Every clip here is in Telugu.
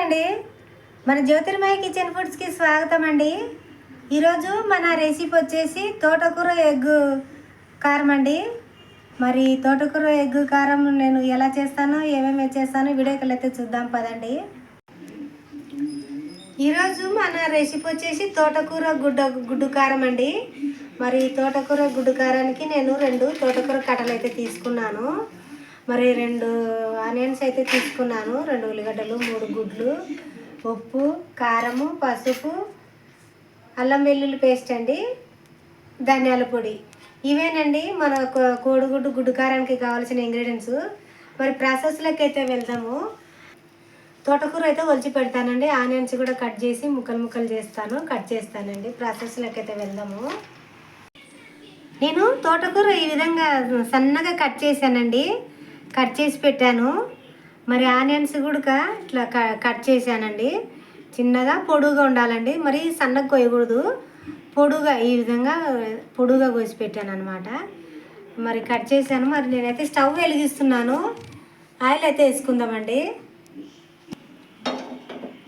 అండి మన జ్యోతిర్మయ కిచెన్ ఫుడ్స్కి స్వాగతం అండి ఈరోజు మన రెసిపీ వచ్చేసి తోటకూర ఎగ్ కారం అండి మరి తోటకూర ఎగ్ కారం నేను ఎలా చేస్తానో ఏమేమి చేస్తానో వీడియోకి అయితే చూద్దాం పదండి. ఈరోజు మన రెసిపీ వచ్చేసి తోటకూర గుడ్డ గుడ్డు కారం అండి మరి తోటకూర గుడ్డు కారానికి నేను రెండు తోటకూర కట్టలు అయితే తీసుకున్నాను. మరి రెండు ఆనియన్స్ అయితే తీసుకున్నాను. రెండు ఉల్లిగడ్డలు మూడు గుడ్లు ఉప్పు కారము పసుపు అల్లం వెల్లుల్లి పేస్ట్ అండి ధనియాల పొడి. ఇవేనండి మన కోడిగుడ్డు గుడ్డు కారానికి కావాల్సిన ఇంగ్రీడియంట్స్. మరి ప్రాసెస్లోకి అయితే వెళ్దాము. తోటకూర అయితే ఒలిచి పెడతానండి. ఆనియన్స్ కూడా కట్ చేసి ముక్కలు ముక్కలు చేస్తాను. కట్ చేస్తానండి. ప్రాసెస్లోకి అయితే వెళ్దాము. నేను తోటకూర ఈ విధంగా సన్నగా కట్ చేశానండి. కట్ చేసి పెట్టాను. మరి ఆనియన్స్ కూడా ఇట్లా క- కట్ చేశానండి. చిన్నగా పొడుగా ఉండాలండి. మరి సన్నగా కొయ్యకూడదు పొడుగా ఈ విధంగా పొడుగా కోసి పెట్టాను అనమాట మరి కట్ చేశాను. మరి నేనైతే స్టవ్ వెలిగిస్తున్నాను. ఆయిల్ అయితే వేసుకుందామండి.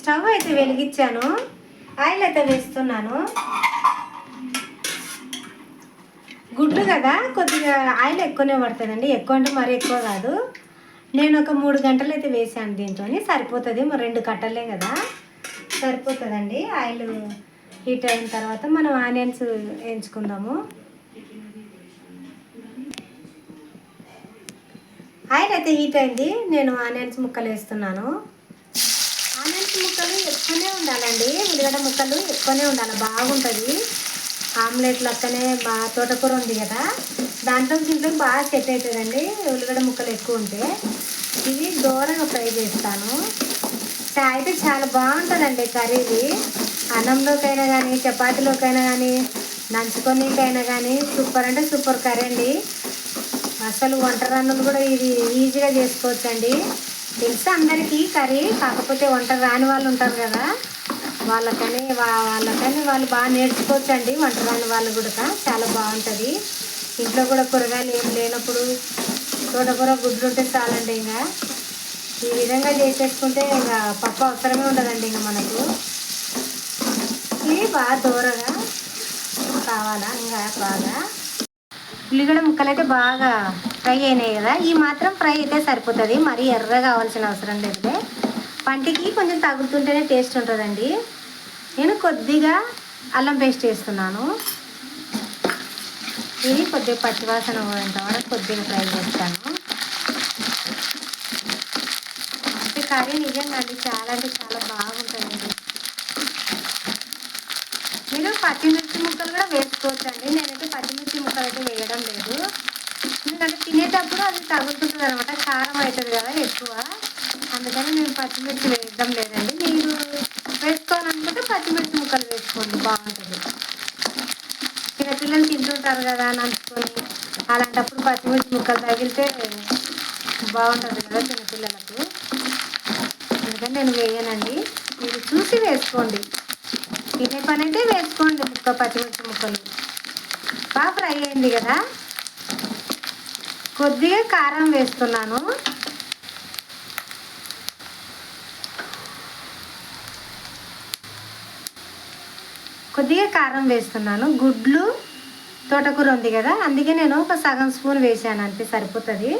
స్టవ్ అయితే వెలిగించాను. ఆయిల్ అయితే వేస్తున్నాను. గుడ్లు కదా కొద్దిగా ఆయిల్ ఎక్కువనే పడుతుందండి. ఎక్కువ అంటే మరీ ఎక్కువ కాదు. నేను ఒక మూడు గంటలు అయితే వేసాను దీంతో సరిపోతుంది. మరి రెండు కట్టలే కదా. సరిపోతుందండి. ఆయిల్ హీట్ అయిన తర్వాత మనం ఆనియన్స్ వేయించుకుందాము. ఆయిల్ అయితే హీట్ అయింది. నేను ఆనియన్స్ ముక్కలు వేస్తున్నాను. ఆనియన్స్ ముక్కలు ఎక్కువనే ఉండాలండి. ఉల్లిగడ్డ ముక్కలు ఎక్కువనే ఉండాలి. బాగుంటుంది. ఆమ్లెట్ లెక్కనే బాగా తోటకూర ఉంది కదా. దాంట్లో దీంట్లో బాగా సెట్ అవుతుందండి ఉల్లిగడ్డ ముక్కలు ఎక్కువ ఉంటే. ఇవి దూరంగా ఫ్రై చేస్తాను. అయితే చాలా బాగుంటుందండి కర్రీ ఇది అన్నంలోకైనా కానీ చపాతీలోకైనా కానీ నంచుకొనికైనా కానీ సూపర్ అంటే సూపర్ కర్రీ అండి. అసలు వంట రన్నులు కూడా ఇది ఈజీగా చేసుకోవచ్చండి. తెలుసు అందరికీ కర్రీ? కాకపోతే వంట రాని వాళ్ళు ఉంటారు కదా. వాళ్ళకని వా- వాళ్ళకని వాళ్ళు బాగా నేర్చుకోవచ్చండి. వంట రాని వాళ్ళు కూడా చాలా బాగుంటుంది. ఇంట్లో కూడా కూరగాయలు ఏం లేనప్పుడు తోటకూర గుడ్లు ఉంటే చాలండి ఇంకా ఈ విధంగా చేసేసుకుంటే ఇంకా పప్పు అవసరమే ఉండదండి ఇంకా మనకు. ఇది బాగా దూరగా కావాలా? ఇంకా బాగా. ఉల్లిగడ ముక్కలు అయితే బాగా ఫ్రై అయినాయి కదా? ఈ మాత్రం ఫ్రై అయితే సరిపోతుంది. మరీ ఎర్రగా కావాల్సిన అవసరం లేదు. పంటికి కొంచెం తగులుతుంటేనే టేస్ట్ ఉంటుందండి. నేను కొద్దిగా అల్లం పేస్ట్ వేస్తున్నాను ఇది కొద్దిగా పచ్చివాసన పోయేంత వరకు కొద్దిగా ఫ్రై చేస్తాను. ఈ కర్రీ నిజంగా అండి చాలా అంటే చాలా బాగుంటుందండి. మీరు పచ్చిమిర్చి ముక్కలు కూడా వేసుకోవచ్చు అండి నేనైతే పచ్చిమిర్చి ముక్కలు అయితే వేయడం లేదు. ఎందుకంటే తినేటప్పుడు అది తగులుతుంది అనమాట కారం అవుతుంది కదా ఎక్కువ. అందుకని నేను పచ్చిమిర్చి వేయడం లేదండి. మీరు వేసుకోవాలనుకుంటే పచ్చిమిర్చి ముక్కలు వేసుకోండి బాగుంటుంది. చిన్నపిల్లలు తింటుంటారు కదా అని అనుకుని అలాంటప్పుడు పచ్చిమిర్చి ముక్కలు తగిలితే బాగుంటుంది కదా చిన్నపిల్లలకు. అందుకని నేను వేయనండి. మీరు చూసి వేసుకోండి. తినే పని అయితే వేసుకోండి ముక్క పచ్చిమిర్చి ముక్కలు. బాగా ఫ్రై అయింది కదా. కొద్దిగా కారం వేస్తున్నాను. కొద్దిగా కారం వేస్తున్నాను. గుడ్లు తోటకూర ఉంది కదా అందుకే నేను ఒక సగం స్పూన్ వేసాను అంతే సరిపోతుంది.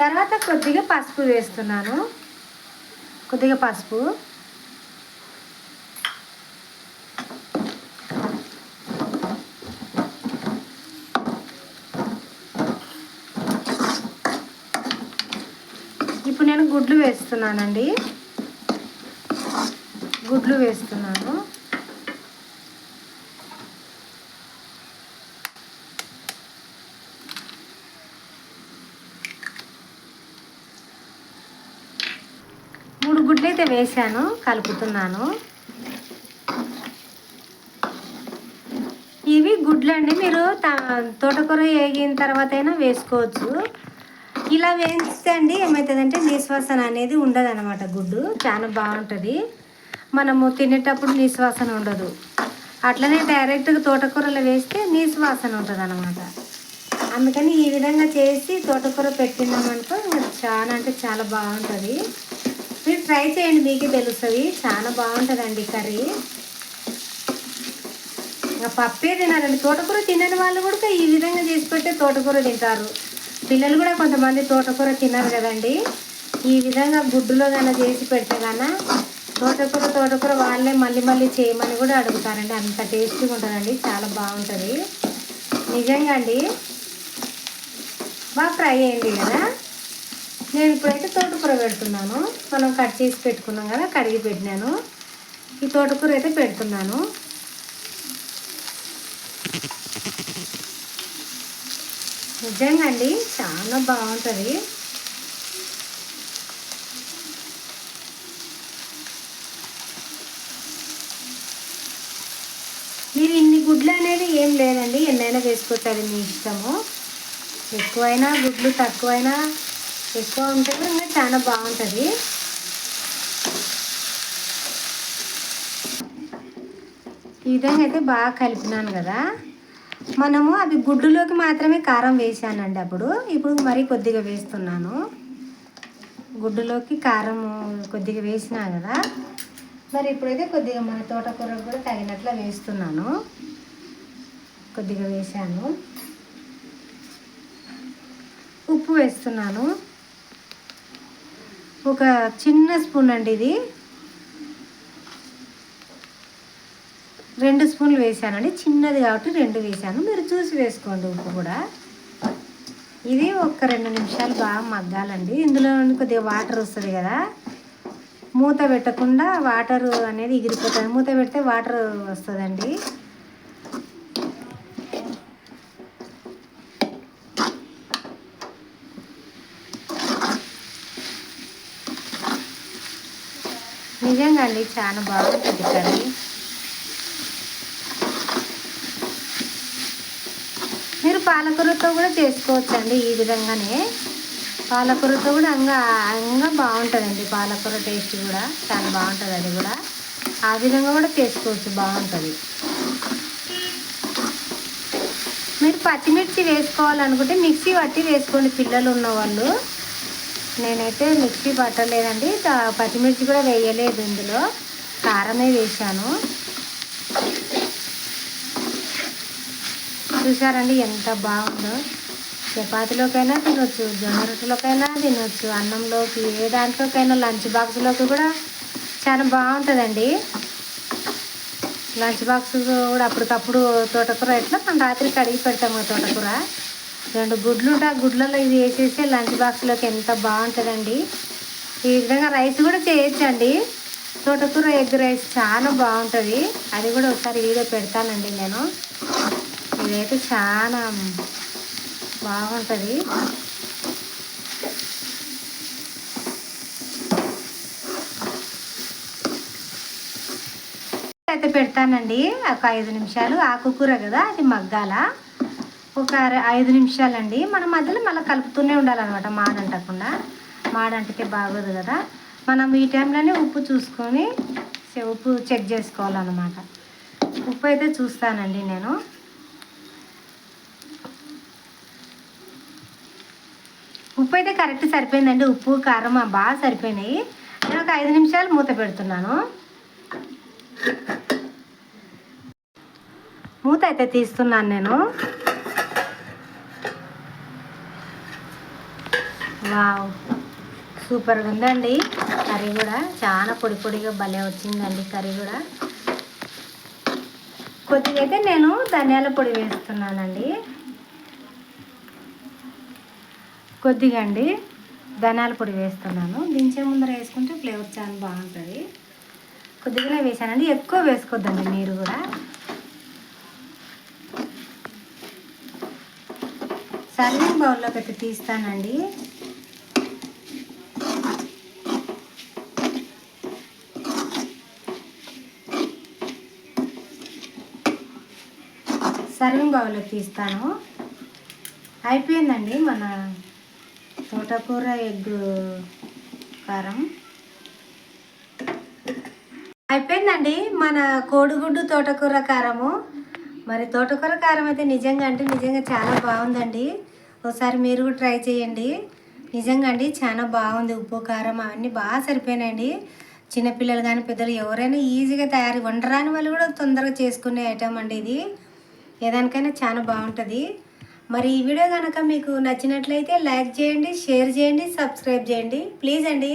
తర్వాత కొద్దిగా పసుపు వేస్తున్నాను. కొద్దిగా పసుపు. ఇప్పుడు నేను గుడ్లు వేస్తున్నానండి. గుడ్లు వేస్తున్నాను. మూడు గుడ్లు అయితే వేసాను కలుపుతున్నాను. ఇవి గుడ్లు అండి మీరు తోటకూర వేగిన తర్వాత అయినా వేసుకోవచ్చు. ఇలా వేస్తే అండి ఏమవుతుందంటే నిశ్వాసన అనేది ఉండదు అనమాట గుడ్డు. చాలా బాగుంటుంది. మనము తినేటప్పుడు నీసువాసన ఉండదు. అట్లనే డైరెక్ట్గా తోటకూరలో వేస్తే నీసువాసన ఉంటుంది అనమాట అందుకని ఈ విధంగా చేసి తోటకూర పెట్టినామనుకో చాలా అంటే చాలా బాగుంటుంది. మీరు ట్రై చేయండి మీకు తెలుస్తుంది. చాలా బాగుంటుందండి కర్రీ. ఇంకా పప్పే తినాలండి. తోటకూర తినని వాళ్ళు కూడా ఈ విధంగా చేసి పెడితే తోటకూర తింటారు. పిల్లలు కూడా కొంతమంది తోటకూర తినరు కదండి. ఈ విధంగా గుడ్డులో కన్నా చేసి పెడితే కన్నా తోటకూర తోటకూర వాళ్ళే మళ్ళీ మళ్ళీ చేయమని కూడా అడుగుతారండి. అంత టేస్టీగా ఉంటుందండి. చాలా బాగుంటుంది. నిజంగా అండి బాగా ఫ్రై అయింది కదా? నేను ఇప్పుడైతే తోటకూర పెడుతున్నాను. మనం కట్ చేసి పెట్టుకున్నాం కదా కడిగి పెట్టినాను. ఈ తోటకూర అయితే పెడుతున్నాను. నిజంగా అండి చాలా బాగుంటుంది. మీరు ఇన్ని గుడ్లు అనేది ఏం లేదండి. ఎన్నైనా వేసుకోవచ్చు మీ ఇష్టము. ఎక్కువైనా గుడ్లు తక్కువైనా ఎక్కువ ఉంటే కూడా ఇంకా చాలా బాగుంటుంది. ఈ విధంగా అయితే బాగా కలిపినాను కదా. మనము అవి గుడ్డులోకి మాత్రమే కారం వేసానండి అప్పుడు. ఇప్పుడు మరీ కొద్దిగా వేస్తున్నాను. గుడ్డులోకి కారం కొద్దిగా వేసినా కదా. మరి ఇప్పుడైతే కొద్దిగా మన తోటకూర కూడా తగినట్లు వేస్తున్నాను. కొద్దిగా వేసాను ఉప్పు వేస్తున్నాను. ఒక చిన్న స్పూన్ అండి ఇది. రెండు స్పూన్లు వేసానండి చిన్నది కాబట్టి రెండు వేసాను మీరు చూసి వేసుకోండి ఉప్పు కూడా. ఇది ఒక రెండు నిమిషాలు బాగా మగ్గాలండి. ఇందులో కొద్దిగా వాటర్ వస్తుంది కదా. మూత పెట్టకుండా వాటర్ అనేది ఎగిరిపోతుంది. మూత పెడితే వాటర్ వస్తుందండి. నిజంగా అండి చాలా బాగుంటుంది కర్రీ. మీరు పాలకూరతో కూడా చేసుకోవచ్చండి ఈ విధంగానే. పాలకూరతో కూడా అంగా అంగా బాగుంటుందండి. పాలకూర టేస్ట్ కూడా చాలా బాగుంటుంది అది కూడా. ఆ విధంగా కూడా చేసుకోవచ్చు బాగుంటుంది. మీరు పచ్చిమిర్చి వేసుకోవాలనుకుంటే మిక్సీ పట్టి వేసుకోండి పిల్లలు ఉన్నవాళ్ళు. నేనైతే మిక్సీ పట్టలేదండి. పచ్చిమిర్చి కూడా వేయలేదు ఇందులో. కారమే వేశాను. చూసారండి ఎంత బాగుందో. చపాతీలోకైనా తినొచ్చు జొన్న రొట్టెలోకైనా తినొచ్చు అన్నంలోకి ఏ దాంట్లోకైనా లంచ్ బాక్స్లోకి కూడా చాలా బాగుంటుందండి. లంచ్ బాక్స్ కూడా అప్పటికప్పుడు తోటకూర ఎట్లా? మనం రాత్రి కడిగి పెడతాము తోటకూర. రెండు గుడ్లు ఉంటే ఆ గుడ్లలో ఇది వేసేస్తే లంచ్ బాక్స్లోకి ఎంత బాగుంటుందండి. ఈ విధంగా రైస్ కూడా చేయొచ్చండి. తోటకూర ఎగ్ రైస్ చాలా బాగుంటుంది. అది కూడా ఒకసారి వీడియో పెడతానండి నేను. ఇదైతే చాలా బాగుంటుంది. అయితే పెడతానండి. ఒక ఐదు నిమిషాలు ఆకుకూర కదా అది మగ్గాల. ఒక అర- ఐదు నిమిషాలండి. మన మధ్యలో మళ్ళీ కలుపుతూనే ఉండాలన్నమాట మాడంటకుండా మాడంటితే బాగోదు కదా. మనం ఈ టైంలోనే ఉప్పు చూసుకొని ఉప్పు చెక్ చేసుకోవాలన్నమాట. ఉప్పు అయితే చూస్తానండి నేను. ఉప్పు అయితే కరెక్ట్ సరిపోయిందండి. ఉప్పు కారం బాగా సరిపోయినాయి. నేను ఒక ఐదు నిమిషాలు మూత పెడుతున్నాను. మూత అయితే తీస్తున్నాను నేను. వావ్. సూపర్గా ఉందండి. కర్రీ కూడా చాలా పొడి పొడిగా భలే వచ్చిందండి కర్రీ కూడా. కొద్దిగా అయితే నేను ధనియాల పొడి వేస్తున్నానండి. కొద్దిగా అండి ధనాల పొడి వేస్తున్నాను. దించే ముందర వేసుకుంటే ఫ్లేవర్ చాలా బాగుంటుంది. కొద్దిగానే వేసానండి. ఎక్కువ వేసుకోవద్దండి మీరు కూడా. సర్వింగ్ బౌల్లోకి అయితే తీస్తానండి. సర్వింగ్ బౌల్లోకి తీస్తాను. అయిపోయిందండి మన తోటకూర ఎగ్ కారం. అయిపోయిందండి మన కోడిగుడ్డు తోటకూర కారము. మరి తోటకూర కారం అయితే నిజంగా అంటే నిజంగా చాలా బాగుందండి. ఒకసారి మీరు కూడా ట్రై చేయండి. నిజంగా అండి చాలా బాగుంది ఉప్పు కారం అవన్నీ బాగా సరిపోయినాయండి. చిన్నపిల్లలు కానీ పెద్దలు ఎవరైనా ఈజీగా తయారు వండరాని వాళ్ళు కూడా తొందరగా చేసుకునే ఐటమ్ అండి ఇది. ఏదానికైనా చాలా బాగుంటుంది. మరి ఈ వీడియో కనుక మీకు నచ్చినట్లయితే లైక్ చేయండి షేర్ చేయండి సబ్స్క్రైబ్ చేయండి. ప్లీజ్ అండి.